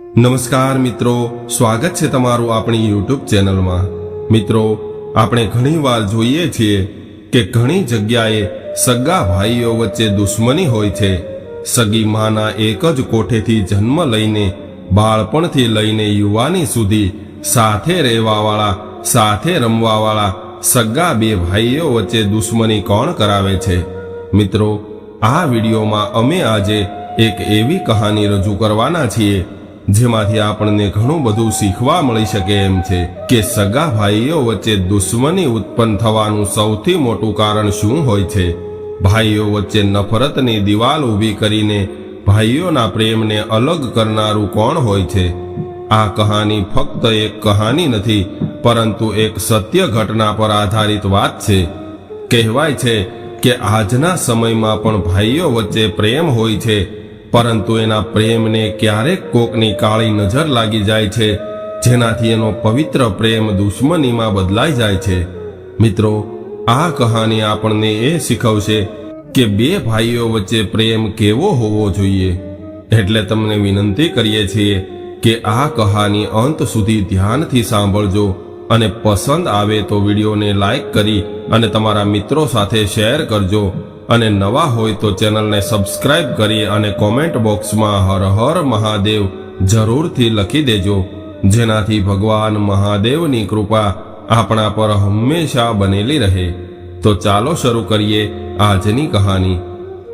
નમસ્કાર મિત્રો, સ્વાગત છે તમારું આપણી યુટ્યુબ ચેનલમાં. મિત્રો, આપણે ઘણીવાર જોઈએ છીએ કે ઘણી જગ્યાએ સગા ભાઈઓ વચ્ચે દુશ્મની હોય છે. સગી માના એક જ કોઠેથી જન્મ લઈને, બાળપણથી લઈને યુવાની સુધી સાથે રહેવાવાળા, સાથે રમવાવાળા સગા બે ભાઈઓ વચ્ચે દુશ્મની કોણ કરાવે છે? મિત્રો, આ વિડીયોમાં અમે આજે એક એવી કહાની રજૂ કરવાના છીએ જેમાંથી આપણને ઘણું બધું શીખવા મળી શકે એમ છે કે સગા ભાઈઓ વચ્ચે દુશ્મની ઉત્પન્ન થવાનું સૌથી મોટું કારણ શું હોય છે? ભાઈઓ વચ્ચે નફરતની દિવાલ ઊભી કરીને ભાઈઓના પ્રેમને અલગ કરનારું કોણ હોય છે? આ કહાની ફક્ત એક કહાની નથી, પરંતુ એક સત્ય ઘટના પર આધારિત વાત છે. કહેવાય છે કે આજના સમયમાં પણ ભાઈઓ વચ્ચે પ્રેમ હોય છે પરંતુ એના પ્રેમને ક્યારેક કોકની કાળી નજર લાગી જાય છે, જેનાથી એનો પવિત્ર પ્રેમ દુશ્મનીમાં બદલાઈ જાય છે. મિત્રો, આ કહાની આપણને એ શીખવશે કે બે ભાઈઓ વચ્ચે પ્રેમ કેવો હોવો જોઈએ. એટલે તમને વિનંતી કરીએ છીએ કે આ કહાની અંત સુધી ધ્યાનથી સાંભળજો અને પસંદ આવે તો વિડીયોને લાઈક કરી અને તમારા મિત્રો સાથે શેર કરજો. અને નવા હોય તો ચેનલને સબસ્ક્રાઇબ કરી અને કોમેન્ટ બોક્સમાં હર હર મહાદેવ જરૂરથી લખી દેજો. જેનાથી ભગવાન મહાદેવની કૃપા આપણા પર હંમેશા બનેલી રહે. તો ચાલો શરૂ કરીએ આજની કહાની.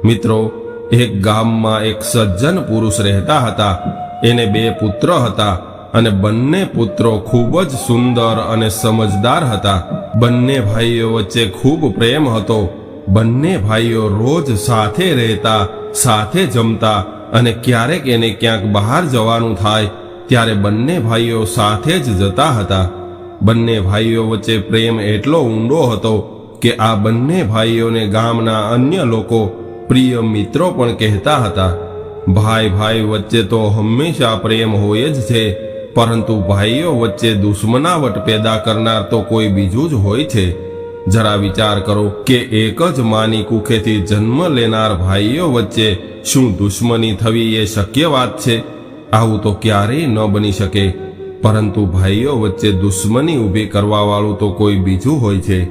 મિત્રો, એક ગામમાં એક સજ્જન પુરુષ રહેતા હતા. એને બે પુત્ર હતા અને બંને પુત્રો ખૂબ જ સુંદર અને સમજદાર હતા. બંને ભાઈઓ વચ્ચે ખૂબ પ્રેમ હતો. બંને ભાઈઓ રોજ સાથે રહેતા, સાથે જમતા અને ક્યારેક એને ક્યાંક બહાર જવાનું થાય, ત્યારે બંને ભાઈઓ સાથે જ જતા હતા. બંને ભાઈઓ વચ્ચે પ્રેમ એટલો ઊંડો હતો કે આ બંને ભાઈઓને ગામના અન્ય લોકો પ્રિય મિત્રો પણ કહેતા હતા. ભાઈ ભાઈ વચ્ચે તો હંમેશા પ્રેમ હોય જ છે, પરંતુ ભાઈઓ વચ્ચે દુશ્મનાવટ પેદા કરનાર તો કોઈ બીજું જ હોય છે. જરા વિચાર કરો કે એક જ માની કુખેથી જન્મ લેનાર ભાઈઓ વચ્ચે શું દુશ્મની થવી એ શક્ય વાત છે? આવું તો ક્યારેય ન બની શકે. પરંતુ ભાઈઓ વચ્ચે દુશ્મની ઊભી કરવાવાળું તો કોઈ બીજું હોય છે.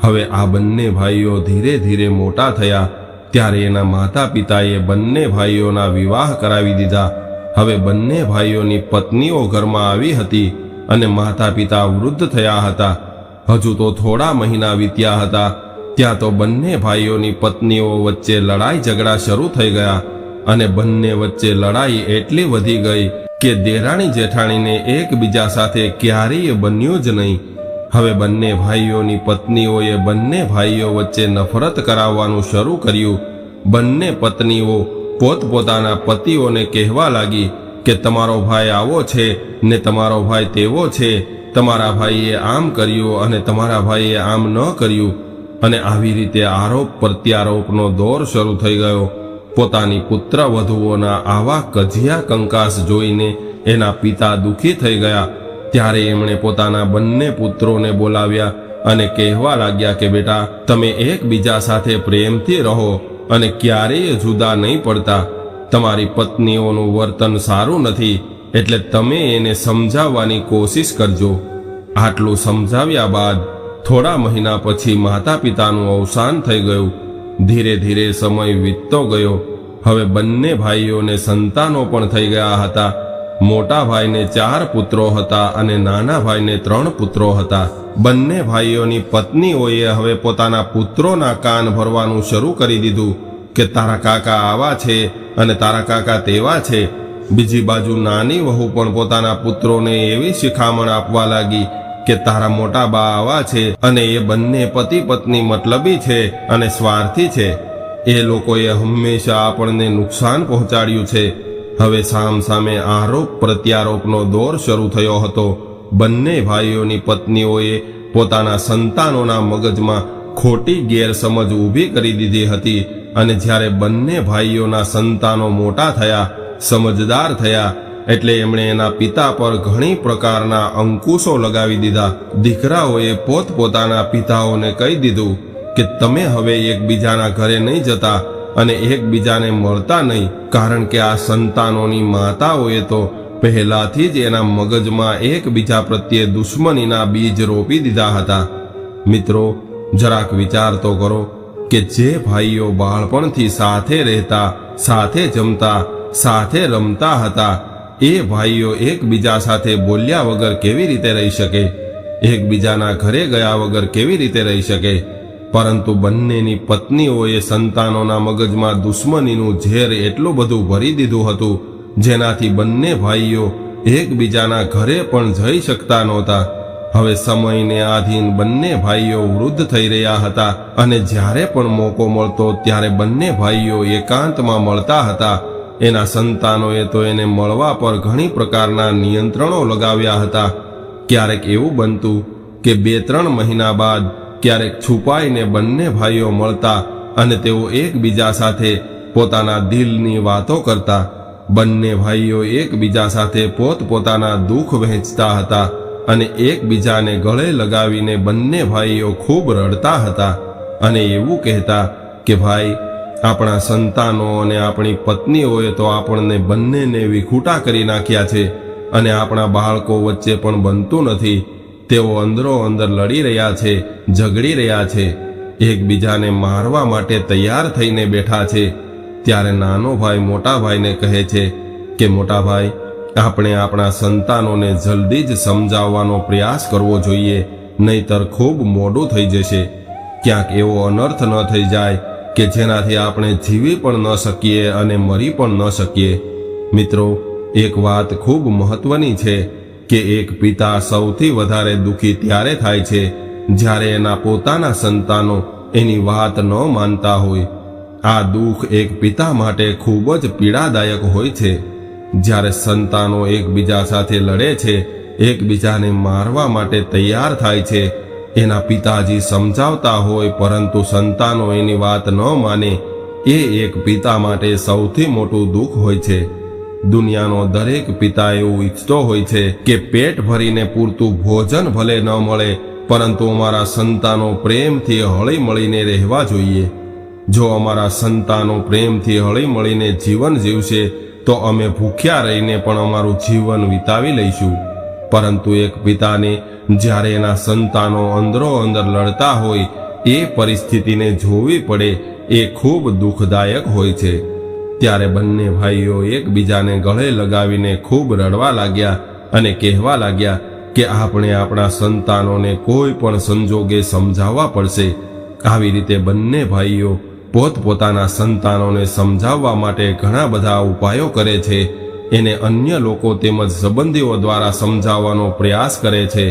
હવે આ બંને ભાઈઓ ધીરે ધીરે મોટા થયા. ત્યારે એના માતા પિતાએ બંને ભાઈઓના વિવાહ કરાવી દીધા. હવે બંને ભાઈઓની પત્નીઓ ઘરમાં આવી હતી અને માતા પિતા વૃદ્ધ થયા હતા. હજુ તો થોડા મહિના વીત્યા હતા. ત્યાં તો બંને ભાઈઓની પત્નીઓ વચ્ચે લડાઈ ઝઘડા શરૂ થઈ ગયા અને બંને વચ્ચે લડાઈ એટલી વધી ગઈ કે દેરાણી જેઠાણીને એકબીજા સાથે ક્યારેય બન્યું જ નહીં. હવે બંને ભાઈઓની પત્નીઓએ બંને ભાઈઓ વચ્ચે નફરત કરાવવાનું શરૂ કર્યું. બંને પત્નીઓ પોતપોતાના પતિઓને કહેવા લાગી કે તમારો ભાઈ આવો છે ને તમારો ભાઈ તેવો છે. તમારા ભાઈએ આમ કર્યું અને તમારા ભાઈએ આમ ન કર્યું. અને આવી રીતે આરોપ પ્રત્યારોપનો દોર શરૂ થઈ ગયો. પોતાની પુત્ર વધુઓના આવા કજિયા કંકાસ જોઈને એના પિતા દુઃખી થઈ ગયા. ત્યારે એમણે પોતાના બંને પુત્રોને બોલાવ્યા અને કહેવા લાગ્યા કે, બેટા, તમે એકબીજા સાથે પ્રેમથી રહો અને ક્યારેય જુદા નહીં પડતા. તમારી પત્નીઓનું વર્તન સારું નથી. એટલે તમે એને સમજાવવાની કોશિશ કરજો. આટલું સમજાવ્યા બાદ થોડા મહિના પછી માતા પિતાનું અવસાન થઈ ગયું. ધીરે ધીરે સમય વીતતો ગયો. હવે બંને ભાઈઓને સંતાનો પણ થઈ ગયા હતા. મોટા ભાઈને ચાર પુત્રો હતા અને નાના ભાઈને ત્રણ પુત્રો હતા. બંને ભાઈઓની પત્નીઓએ હવે પોતાના પુત્રોના કાન ભરવાનું શરૂ કરી દીધું કે તારા કાકા આવા છે અને તારા કાકા તેવા છે. બીજી બાજુ નાની વહુ પણ પોતાના પુત્રોને એવી શિખામણ આપવા લાગી કે તારા મોટા બા આવા છે અને એ બંને પતિ પત્ની મતલબી છે અને સ્વાર્થી છે. એ લોકોએ હંમેશા આપણને નુકસાન પહોંચાડ્યું છે. હવે સામ સામે આરોપ પ્રત્યારોપનો દોર શરૂ થયો હતો. બંને ભાઈઓની પત્નીઓએ પોતાના સંતાનોના મગજમાં ખોટી ગેરસમજ ઊભી કરી દીધી હતી અને જ્યારે બંને ભાઈઓના સંતાનો મોટા થયા સમજદાર થયા એટલે એમણે એના પિતા પર ઘણી પ્રકારના અંકુશો લગાવી દીધા. દીકરાઓએ પોતપોતાના પિતાઓને કહી દીધું કે તમે હવે એકબીજાના ઘરે નહીં જતા અને એકબીજાને મળતા નહીં, કારણ કે આ સંતાનોની માતાઓએ તો પહેલાથી જ એના મગજમાં એકબીજા પ્રત્યે દુશ્મનીના બીજ રોપી દીધા હતા. મિત્રો, જરાક વિચાર તો કરો કે જે ભાઈઓ બાળપણથી સાથે રહેતા, સાથે જમતા સાથે રમતા હતા. એ ભાઈઓ એકબીજા સાથે બોલ્યા વગર કેવી રીતે રહી શકે? એકબીજાના ઘરે ગયા વગર કેવી રીતે રહી શકે? પરંતુ બંનેની પત્નીઓએ સંતાનોના મગજમાં દુશ્મનીનું ઝેર એટલું બધું ભરી દીધું હતું, જેનાથી બંને ભાઈઓ એકબીજાના ઘરે પણ જઈ શકતા નહોતા. હવે સમયને આધીન બંને ભાઈઓ વૃદ્ધ થઈ રહ્યા હતા અને જ્યારે પણ મોકો મળતો ત્યારે બંને ભાઈઓ એકાંતમાં મળતા હતા. એના સંતાનોએ તો એને મળવા પર ઘણી પ્રકારના નિયંત્રણો લગાવ્યા હતા. ક્યારેક એવું બનતું કે બે ત્રણ મહિના બાદ ક્યારેક છુપાઈને બંને ભાઈઓ મળતા અને તેઓ એકબીજા સાથે પોતાના દિલની વાતો કરતા. બંને ભાઈઓ એકબીજા સાથે પોતપોતાના દુઃખ વહેંચતા હતા અને એકબીજાને ગળે લગાવીને બંને ભાઈઓ ખૂબ રડતા હતા. અને એવું કહેતા કે, ભાઈ આપણા સંતાનો અને આપણી પત્નીઓએ તો આપણને બંનેને વિખૂટા કરી નાખ્યા છે અને આપણા બાળકો વચ્ચે પણ બનતું નથી. તેઓ અંદરો અંદર લડી રહ્યા છે, ઝઘડી રહ્યા છે, એકબીજાને મારવા માટે તૈયાર થઈને બેઠા છે. ત્યારે નાનો ભાઈ મોટા ભાઈને કહે છે કે, મોટા ભાઈ, આપણે આપણા સંતાનોને જલ્દી જ સમજાવવાનો પ્રયાસ કરવો જોઈએ, નહીતર ખૂબ મોડું થઈ જશે. ક્યાંક એવો અનર્થ ન થઈ જાય કે જેનાથી આપણે જીવી પણ ન શકીએ અને મરી પણ ન શકીએ. મિત્રો, એક વાત ખૂબ મહત્વની છે કે એક પિતા સૌથી વધારે દુઃખી ત્યારે થાય છે જ્યારે એના પોતાના સંતાનો એની વાત ન માનતા હોય. આ દુઃખ એક પિતા માટે ખૂબ જ પીડાદાયક હોય છે. જ્યારે સંતાનો એકબીજા સાથે લડે છે, એકબીજાને મારવા માટે તૈયાર થાય છે એના પિતાજી સમજાવતા હોય, પરંતુ સંતાનો એની વાત ન માને. એ એક પિતા માટે સૌથી મોટું દુઃખ હોય છે. દુનિયાનો દરેક પિતા એવું ઈચ્છતો હોય છે કે પેટ ભરીને પૂરતું ભોજન ભલે ન મળે, પરંતુ અમારા સંતાનો પ્રેમથી હળી મળીને રહેવા જોઈએ. જો અમારા સંતાનો પ્રેમથી હળી મળીને જીવન જીવશે, તો અમે ભૂખ્યા રહીને પણ અમારું જીવન વિતાવી લઈશું. પરંતુ એક પિતાને જ્યારે એના સંતાનો અંદરો અંદર લડતા હોય, એ પરિસ્થિતિને જોવી પડે, એ ખૂબ દુઃખદાયક હોય છે. ત્યારે બંને ભાઈઓ એકબીજાને ગળે લગાવીને ખૂબ રડવા લાગ્યા અને કહેવા લાગ્યા કે આપણે આપણા સંતાનોને કોઈ પણ સંજોગે સમજાવવા પડશે. આવી રીતે બંને ભાઈઓ પોતપોતાના સંતાનોને સમજાવવા માટે ઘણા બધા ઉપાયો કરે છે. એને અન્ય લોકો તેમજ સંબંધીઓ દ્વારા સમજાવવાનો પ્રયાસ કરે છે,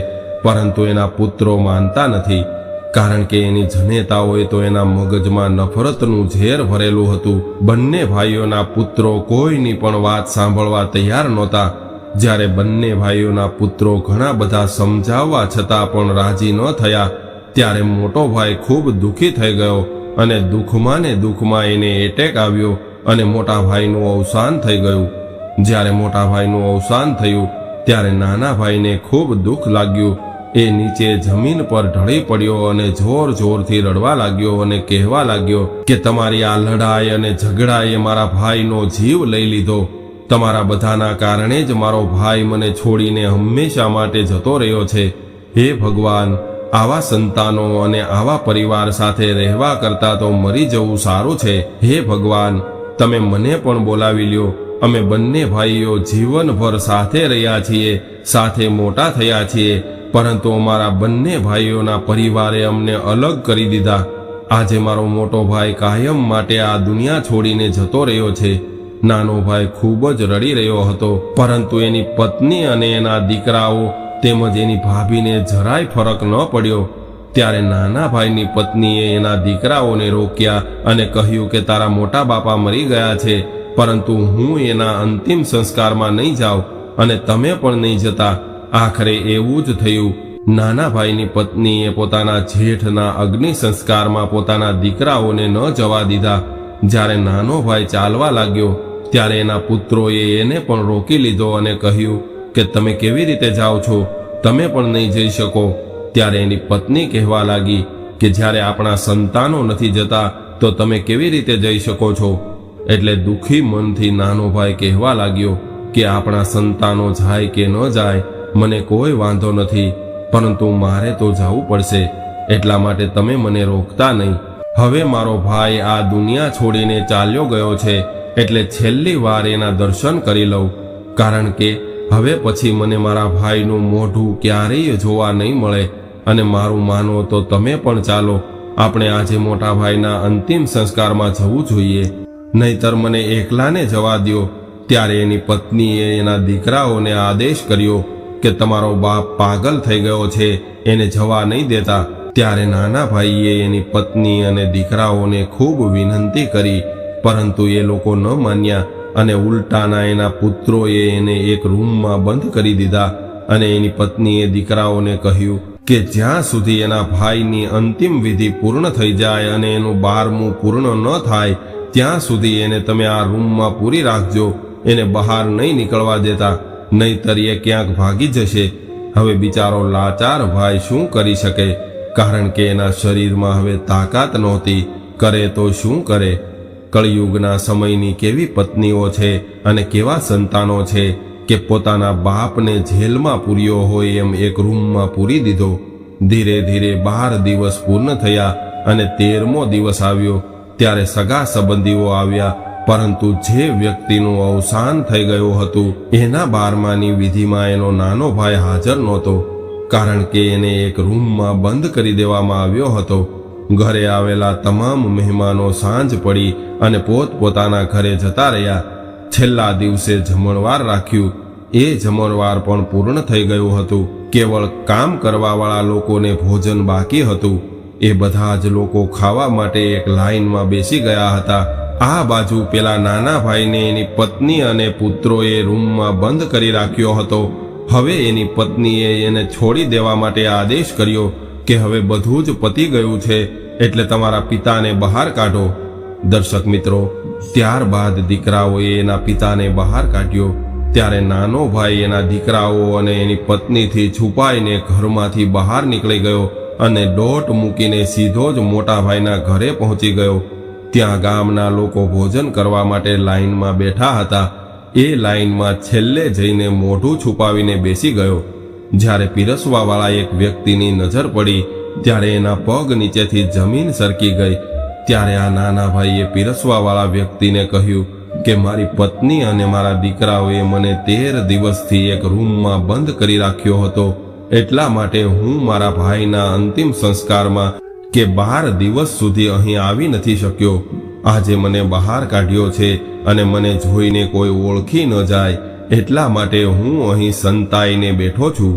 પરંતુ એના પુત્રો માનતા નથી. કારણ કે એની જનેતાઓએ તો એના મગજમાં નફરતનું ઝેર ભરેલું હતું. બંને ભાઈઓના પુત્રો કોઈની પણ વાત સાંભળવા તૈયાર નહોતા. જ્યારે બંને ભાઈઓના પુત્રો ઘણા બધા સમજાવવા છતાં પણ રાજી ન થયા, ત્યારે મોટો ભાઈ ખૂબ દુઃખી થઈ ગયો અને દુઃખમાં ને દુઃખમાં એને એટેક આવ્યો અને મોટા ભાઈનું અવસાન થઈ ગયું. જ્યારે મોટા ભાઈનું અવસાન થયું, ત્યારે નાના ભાઈને ખૂબ દુઃખ લાગ્યું. એ નીચે જમીન પર ઢળી પડ્યો અને જોર જોરથી રડવા લાગ્યો અને કહેવા લાગ્યો કે, તમારી આ લડાઈ અને ઝઘડાએ મારા ભાઈનો જીવ લઈ લીધો. તમારા બધાના કારણે જ મારો ભાઈ મને છોડીને હંમેશા માટે જતો રહ્યો છે. હે ભગવાન, આવા સંતાનો અને આવા પરિવાર સાથે રહેવા કરતાં તો મરી જવું સારું છે. હે ભગવાન, તમે મને પણ બોલાવી લ્યો. અમે બંને ભાઈઓ જીવનભર સાથે રહ્યા છીએ, સાથે મોટા થયા છીએ, પરંતુ અમારા બંને ભાઈઓના પરિવારે અમને અલગ કરી દીધા. આજે મારો મોટો ભાઈ કાયમ માટે આ દુનિયા છોડીને જતો રહ્યો છે. નાનો ભાઈ ખૂબ જ રડી રહ્યો હતો, પરંતુ એની પત્ની અને એના દીકરાઓ તેમજ એની ભાભીને જરાય ફરક ન પડ્યો. ત્યારે નાના ભાઈની પત્નીએ એના દીકરાઓને રોક્યા અને કહ્યું કે તારા મોટા બાપા મરી ગયા છે. પરંતુ હું એના અંતિમ સંસ્કારમાં નહીં જાઉં અને તમે પણ નહીં જતા. આખરે એવું જ થયું. નાના ભાઈની પત્નીએ પોતાના જેઠના અગ્નિ સંસ્કારમાં પોતાના દીકરાઓને ન જવા દીધા. જ્યારે નાનો ભાઈ ચાલવા લાગ્યો, ત્યારે એના પુત્રોએ એને પણ રોકી લીધો અને કહ્યું કે તમે કેવી રીતે જાઓ છો? તમે પણ નહીં જઈ શકો. ત્યારે એની પત્ની કહેવા લાગી કે જ્યારે આપણા સંતાનો નથી જતા, તો તમે કેવી રીતે જઈ શકો છો? એટલે દુઃખી મનથી નાનો ભાઈ કહેવા લાગ્યો કે આપણા સંતાનો જાય કે ન જાય, મને કોઈ વાંધો નથી, પરંતુ મારે તો જવું પડશે, એટલા માટે તમે મને રોકતા નહીં. હવે મારો ભાઈ આ દુનિયા છોડીને ચાલ્યો ગયો છે, એટલે છેલ્લી વાર એના દર્શન કરી લઉં. કારણ કે હવે પછી મને મારા ભાઈનું મોઢું ક્યારેય જોવા નહીં મળે, અને મારું માનો તો તમે પણ ચાલો, આપણે આજે મોટા ભાઈના અંતિમ સંસ્કારમાં જવું જોઈએ. નહીતર મને એકલાને જવા દ્યો. ત્યારે એની પત્નીએ એના દીકરાઓને આદેશ કર્યો કે તમારો બાપ પાગલ થઈ ગયો છે, એને જવા નહીં દેતા. ત્યારે નાના ભાઈએ એની પત્ની અને દીકરાઓને ખૂબ વિનંતી કરી, પરંતુ એ લોકો ન માન્યા અને ઉલટાના એના પુત્રોએ એને એક રૂમમાં બંધ કરી દીધા અને એની પત્નીએ દીકરાઓને કહ્યું કે જ્યાં સુધી એના ભાઈની અંતિમ વિધિ પૂર્ણ થઈ જાય અને એનું બારમું પૂર્ણ ન થાય ત્યાં સુધી એને તમે આ રૂમમાં પૂરી રાખજો, એને બહાર નહીં નીકળવા દેતા, નહીતર એ ક્યાંક ભાગી જશે. હવે બિચારો લાચાર ભાઈ શું કરી શકે? કારણ કે એના શરીરમાં હવે તાકાત નહોતી. કરે તો શું કરે? કળિયુગના સમયની કેવી પત્નીઓ છે અને કેવા સંતાનો છે કે પોતાના બાપને જેલમાં પૂર્યો હોય એમ એક રૂમમાં પૂરી દીધો. ધીરે ધીરે બાર દિવસ પૂર્ણ થયા અને તેરમો દિવસ આવ્યો. ત્યારે સગા સંબંધીઓ આવ્યા, પરંતુ જે વ્યક્તિનું અવસાન થઈ ગયું હતું, એના બારમાની વિધિમાં એનો નાનો ભાઈ હાજર નહોતો, કારણ કે એને એક રૂમમાં બંધ કરી દેવામાં આવ્યો હતો. ઘરે આવેલા તમામ મહેમાનો સાંજ પડી અને પોતપોતાના ઘરે જતા રહ્યા. છેલ્લા દિવસે જમણવાર રાખ્યું. એ જમણવાર પણ પૂર્ણ થઈ ગયું હતું. કેવળ કામ કરવાવાળા લોકોને ભોજન બાકી હતું. એ બધા જ લોકો ખાવા માટે એક લાઈનમાં બેસી ગયા હતા. આ બાજુ પેલા નાના ભાઈને એની પત્ની અને પુત્રોએ રૂમમાં બંધ કરી રાખ્યો હતો. હવે એની પત્નીએ એને છોડી દેવા માટે આદેશ કર્યો કે હવે બધું જ પતી ગયું છે, એટલે તમારા પિતાને બહાર કાઢો. દર્શક મિત્રો, ત્યારબાદ દીકરાઓએ એના પિતાને બહાર કાઢ્યો. ત્યારે નાનો ભાઈ એના દીકરાઓ અને એની પત્નીથી છુપાઈને ઘરમાંથી બહાર નીકળી ગયો. અને દોટ મૂકીને સીધો જ મોટા ભાઈના ઘરે પહોંચી ગયો. ત્યાં ગામના લોકો ભોજન કરવા માટે લાઇનમાં બેઠા હતા. એ લાઇનમાં છેલ્લે જઈને મોઢું છુપાવીને બેસી ગયો. જ્યારે પીરસવાવાળા એક વ્યક્તિની નજર પડી, ત્યારે એના પગ નીચેથી જમીન સરકી ગઈ. ત્યારે આ નાના ભાઈએ પીરસવાવાળા વ્યક્તિને કહ્યું કે, મારી પત્ની અને મારા દીકરાઓએ મને તેર દિવસથી એક રૂમમાં બંધ કરી રાખ્યો હતો. એટલા માટે હું મારા ભાઈના અંતિમ સંસ્કારમાં કે બાર દિવસ સુધી અહીં આવી નથી શક્યો. આજે મને બહાર કાઢ્યો છે અને મને જોઈને કોઈ ઓળખી ન જાય, એટલા માટે હું અહીં સંતાઈને બેઠો છું.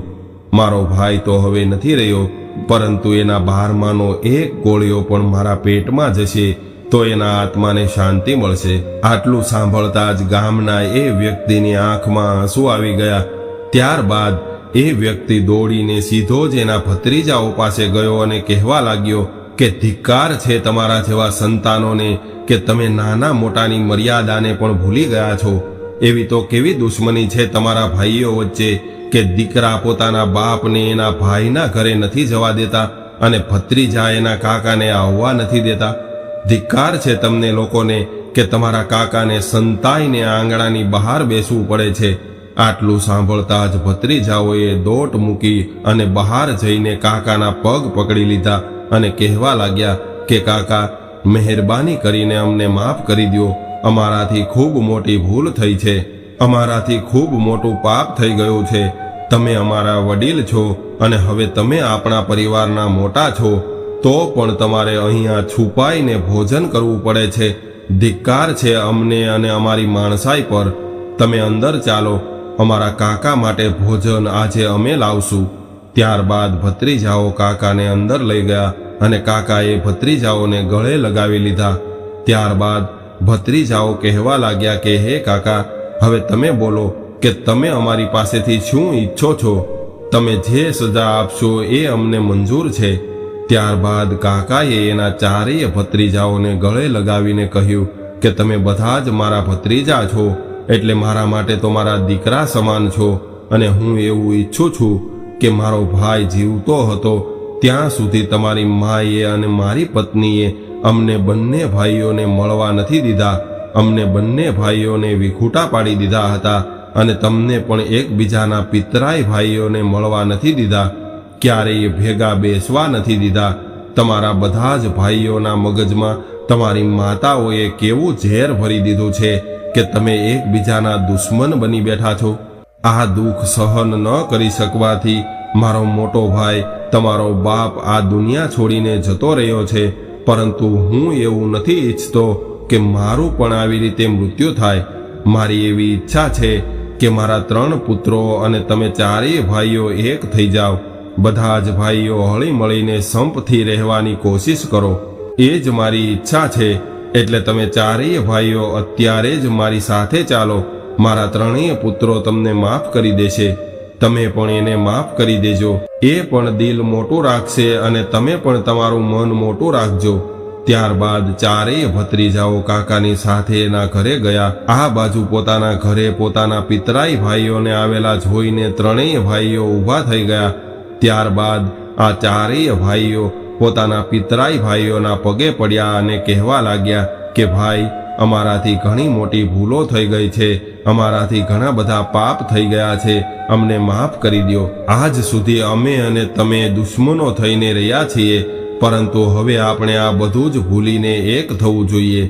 મારો ભાઈ તો હવે નથી રહ્યો, પરંતુ એના બહારમાંનો એક ગોળીઓ પણ મારા પેટમાં જશે, તો એના આત્માને શાંતિ મળશે. આટલું સાંભળતા જ ગામના એ વ્યક્તિની આંખમાં આંસુ આવી ગયા. ત્યારબાદ એ વ્યક્તિ દોડીને સીધો જ એના ભત્રીજાઓ પાસે ગયો અને કહેવા લાગ્યો કે ધિક્કાર છે તમારા જેવા સંતાનોને કે તમે નાના મોટાની મર્યાદાને પણ ભૂલી ગયા છો. એવી તો કેવી દુશ્મની છે તમારા ભાઈઓ વચ્ચે કે દીકરા પોતાના બાપને એના ભાઈના ઘરે નથી જવા દેતા અને ભત્રીજા એના કાકાને આવવા નથી દેતા? ધિક્કાર છે તમને લોકોને કે તમારા કાકાને સંતાઈને આંગણાની બહાર બેસવું પડે છે. આટલું સાંભળતા જ ભત્રીજાઓએ દોટ મૂકી અને બહાર જઈને કાકાના પગ પકડી લીધા અને કહેવા લાગ્યા કે, કાકા, મહેરબાની કરીને અમને માફ કરી દો અમારાથી ખૂબ મોટી ભૂલ થઈ છે. અમારાથી ખૂબ મોટું પાપ થઈ ગયું છે. તમે અમારા વડીલ છો અને હવે તમે આપણા પરિવારના મોટા છો. તો પણ તમારે અહીંયા છુપાઈને ભોજન કરવું પડે છે. ધિક્કાર છે અમને અને અમારી માણસાઈ પર. તમે અંદર ચાલો. અમારા કાકા માટે ભોજન આજે અમે લાવશું. ત્યારબાદ ભત્રીજાઓ કાકાને અંદર લઈ ગયા અને કાકાએ ભત્રીજાઓને ગળે લગાવી લીધા. ત્યારબાદ ભત્રીજાઓ કહેવા લાગ્યા કે, હે કાકા, હવે તમે બોલો કે તમે અમારી પાસેથી શું ઈચ્છો છો? તમે જે સજા આપશો એ અમને મંજૂર છે. ત્યારબાદ કાકાએ એના ચારેય ભત્રીજાઓને ગળે લગાવીને કહ્યું કે, તમે બધા જ મારા ભત્રીજા છો. એટલે મારા માટે તો મારા દીકરા સમાન છો અને હું એવું ઈચ્છું છું કે મારો ભાઈ જીવતો હતો, ત્યાં સુધી તમારી માએ અને મારી પત્નીએ અમને બંને ભાઈઓને મળવા નથી દીધા. અમને બંને ભાઈઓને વિખૂટા પાડી દીધા હતા અને તમને પણ એકબીજાના પિતરાય ભાઈઓને મળવા નથી દીધા. ક્યારેય ભેગા બેસવા નથી દીધા. તમારા બધા જ ભાઈઓના મગજમાં તમારી માતાઓએ કેવું ઝેર ભરી દીધું છે. કે તમે એકબીજાના દુશ્મન બની બેઠા છો? આ દુઃખ સહન ન કરી શકવાથી મારો મોટો ભાઈ તમારો બાપ આ દુનિયા છોડીને જતો રહ્યો છે. પરંતુ હું એવું નથી ઈચ્છતો કે મારું પણ આવી રીતે મૃત્યુ થાય. મારી એવી ઈચ્છા છે કે મારા ત્રણ પુત્રો અને તમે ચારેય ભાઈઓ એક થઈ જાઓ. બધા જ ભાઈઓ હળી મળીને સંપથી રહેવાની કોશિશ કરો. એ જ મારી ઈચ્છા છે એટલે તમે ચારેય ભાઈઓ અત્યારે જ મારી સાથે ચાલો. મારા ત્રણેય પુત્રો તમને માફ કરી દેશે. તમે પણ એને માફ કરી દેજો. એ પણ દિલ મોટું રાખશે અને તમે પણ તમારું મન મોટું રાખજો. ત્યારબાદ ચારેય ભત્રીજાઓ કાકાની સાથે એના ઘરે ગયા. આ બાજુ પોતાના ઘરે પોતાના પિતરાઈ ભાઈઓને આવેલા જોઈને ત્રણેય ભાઈઓ ઊભા થઈ ગયા. ત્યારબાદ આ ચારેય ભાઈઓ પોતાના પિતરાઈ ભાઈઓના પગે પડ્યા અને કહેવા લાગ્યા કે, ભાઈ, અમારાથી ઘણી મોટી ભૂલો થઈ ગઈ છે. અમારાથી ઘણા બધા પાપ થઈ ગયા છે. અમને માફ કરી દો આજ સુધી અમે અને તમે દુશ્મનો થઈને રહ્યા છીએ, પરંતુ હવે આપણે આ બધું જ ભૂલીને એક થવું જોઈએ.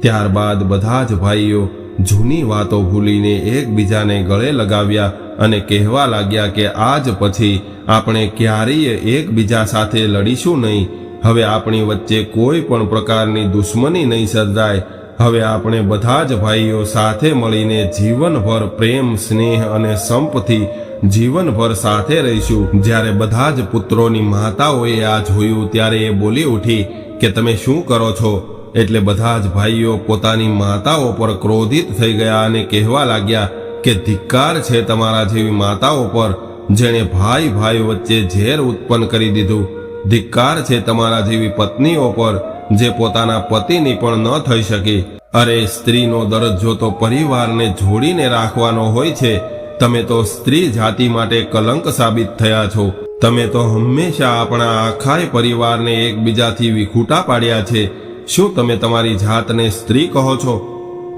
ત્યારબાદ બધા જ ભાઈઓ જૂની વાતો ભૂલીને એકબીજાને ગળે લગાવ્યા અને કહેવા લાગ્યા કે આજ પછી આપણે ક્યારેય એકબીજા સાથે લડીશું નહીં. હવે આપણી વચ્ચે કોઈ પણ પ્રકારની દુશ્મની નહીં સર્જાય. હવે આપણે બધા જ ભાઈઓ સાથે મળીને જીવનભર પ્રેમ, સ્નેહ અને સંપથી જીવનભર સાથે રહીશું. જ્યારે બધા જ પુત્રોની માતાઓએ આ જોયું, ત્યારે એ બોલી ઉઠી કે તમે શું કરો છો? એટલે બધા જ ભાઈઓ પોતાની માતાઓ પર ક્રોધિત થઈ ગયા અને કહેવા લાગ્યા કે ધિક્કાર છે તમારા જેવી માતાઓ પર, જેણે ભાઈ ભાઈ વચ્ચે ઝેર ઉત્પન્ન કરી દીધું. ધિક્કાર છે તમારા જેવી પત્નીઓ પર, જે પોતાના પતિની પણ ન થઈ શકી. અરે, સ્ત્રીનો દરજ્જો તો પરિવારને જોડીને રાખવાનો હોય છે. તમે તો સ્ત્રી જાતિ માટે કલંક સાબિત થયા છો. તમે તો હંમેશા આપણા આખાય પરિવારને એકબીજાથી વિખૂટા પાડ્યા છે. શું તમે તમારી જાતને સ્ત્રી કહો છો?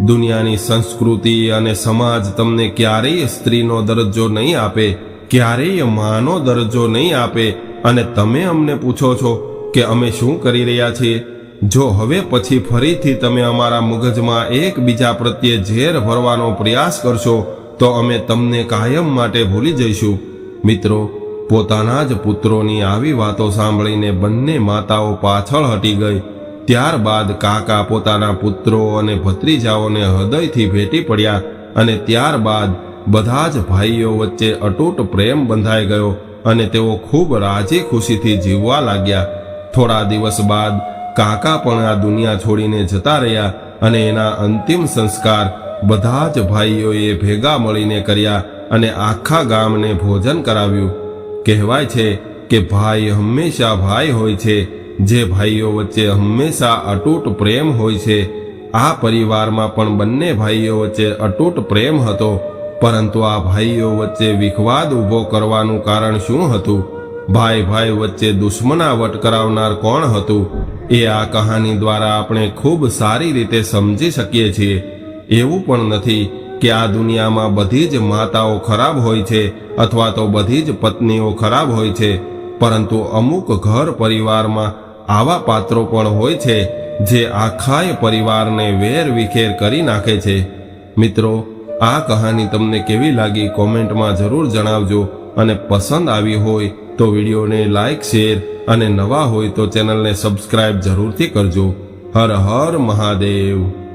દુનિયાની સંસ્કૃતિ અને સમાજ તમને ક્યારેય સ્ત્રીનો દરજ્જો નહીં આપે, ક્યારેય માનો દરજ્જો નહીં આપે. અને તમે અમને પૂછો છો કે અમે શું કરી રહ્યા છીએ? જો હવે પછી ફરીથી તમે અમારા મગજમાં એકબીજા પ્રત્યે ઝેર ભરવાનો પ્રયાસ કરશો, તો અમે તમને કાયમ માટે ભૂલી જઈશું. મિત્રો, પોતાના જ પુત્રોની આવી વાતો સાંભળીને બંને માતાઓ પાછળ હટી ગઈ. ત્યારબાદ કાકા પોતાના પુત્રો અને ભત્રીજાઓને હૃદયથી ભેટી પડ્યા અને ત્યારબાદ બધા જ ભાઈઓ વચ્ચે અટૂટ પ્રેમ બંધાઈ ગયો અને તેઓ ખૂબ રાજી ખુશીથી જીવવા લાગ્યા. થોડા દિવસ બાદ કાકા પણ આ દુનિયા છોડીને જતા રહ્યા અને એના અંતિમ સંસ્કાર બધા જ ભાઈઓએ ભેગા મળીને કર્યા અને આખા ગામને ભોજન કરાવ્યું. કહેવાય છે કે ભાઈ હંમેશા ભાઈ હોય છે. જે ભાઈઓ વચ્ચે હંમેશા અતૂટ પ્રેમ હોય છે, આ પરિવારમાં પણ બંને ભાઈઓ વચ્ચે અતૂટ પ્રેમ હતો. પરંતુ આ ભાઈઓ વચ્ચે વિખવાદ ઊભો કરવાનું કારણ શું હતું? ભાઈ ભાઈ વચ્ચે દુશ્મનાવટ કરાવનાર કોણ હતું? એ આ કહાની દ્વારા આપણે ખૂબ સારી રીતે સમજી શકીએ છીએ. એવું પણ નથી કે આ દુનિયામાં બધી જ માતાઓ ખરાબ હોય છે અથવા તો બધી જ પત્નીઓ ખરાબ હોય છે, પરંતુ અમુક ઘર પરિવારમાં આવા પાત્રો પણ હોય છે, જે આખાય પરિવારને વેર વિખેર કરી નાખે છે. મિત્રો, આ કહાની તમને કેવી લાગી કોમેન્ટમાં જરૂર જણાવજો અને પસંદ આવી હોય તો વિડીયોને લાઈક, શેર અને નવા હોય તો ચેનલને સબસ્ક્રાઇબ જરૂરથી કરજો. હર હર મહાદેવ.